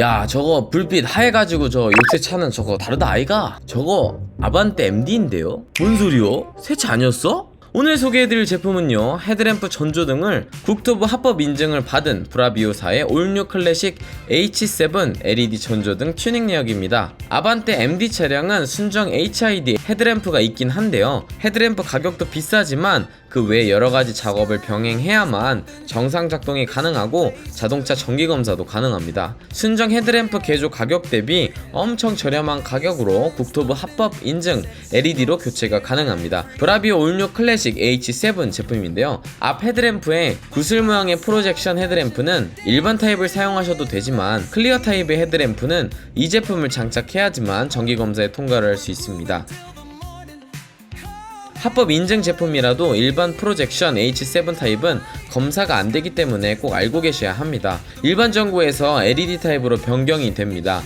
야 저거 불빛 하얘가지고 저 요새 차는 저거 다르다 아이가? 저거 아반떼 MD인데요? 뭔 소리요? 새 차 아니었어? 오늘 소개해드릴 제품은요 헤드램프 전조등을 국토부 합법 인증을 받은 브라비오사의 올뉴 클래식 H7 LED 전조등 튜닝 내역입니다 아반떼 MD 차량은 순정 HID 헤드램프가 있긴 한데요 헤드램프 가격도 비싸지만 그 외 여러가지 작업을 병행해야만 정상 작동이 가능하고 자동차 정기 검사도 가능합니다. 순정 헤드램프 개조 가격 대비 엄청 저렴한 가격으로 국토부 합법 인증 LED로 교체가 가능합니다. 브라비오 올뉴 클래식 H7 제품인데요. 앞 헤드램프에 구슬 모양의 프로젝션 헤드램프는 일반 타입을 사용하셔도 되지만 클리어 타입의 헤드램프는 이 제품을 장착해야지만 정기 검사에 통과를 할 수 있습니다. 합법 인증 제품이라도 일반 프로젝션 H7 타입은 검사가 안 되기 때문에 꼭 알고 계셔야 합니다. 일반 전구에서 LED 타입으로 변경이 됩니다.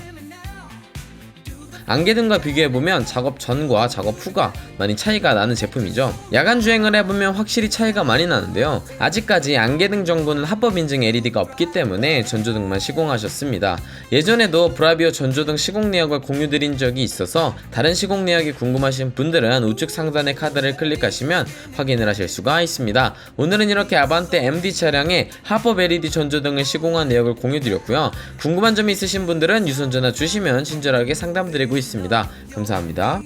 안개등과 비교해보면 작업 전과 작업 후가 많이 차이가 나는 제품이죠. 야간 주행을 해보면 확실히 차이가 많이 나는데요. 아직까지 안개등 전구는 합법 인증 LED가 없기 때문에 전조등만 시공하셨습니다. 예전에도 브라비오 전조등 시공 내역을 공유드린 적이 있어서 다른 시공 내역이 궁금하신 분들은 우측 상단의 카드를 클릭하시면 확인을 하실 수가 있습니다. 오늘은 이렇게 아반떼 MD 차량에 합법 LED 전조등을 시공한 내역을 공유드렸고요. 궁금한 점이 있으신 분들은 유선전화 주시면 친절하게 상담드리 고 있습니다. 감사합니다.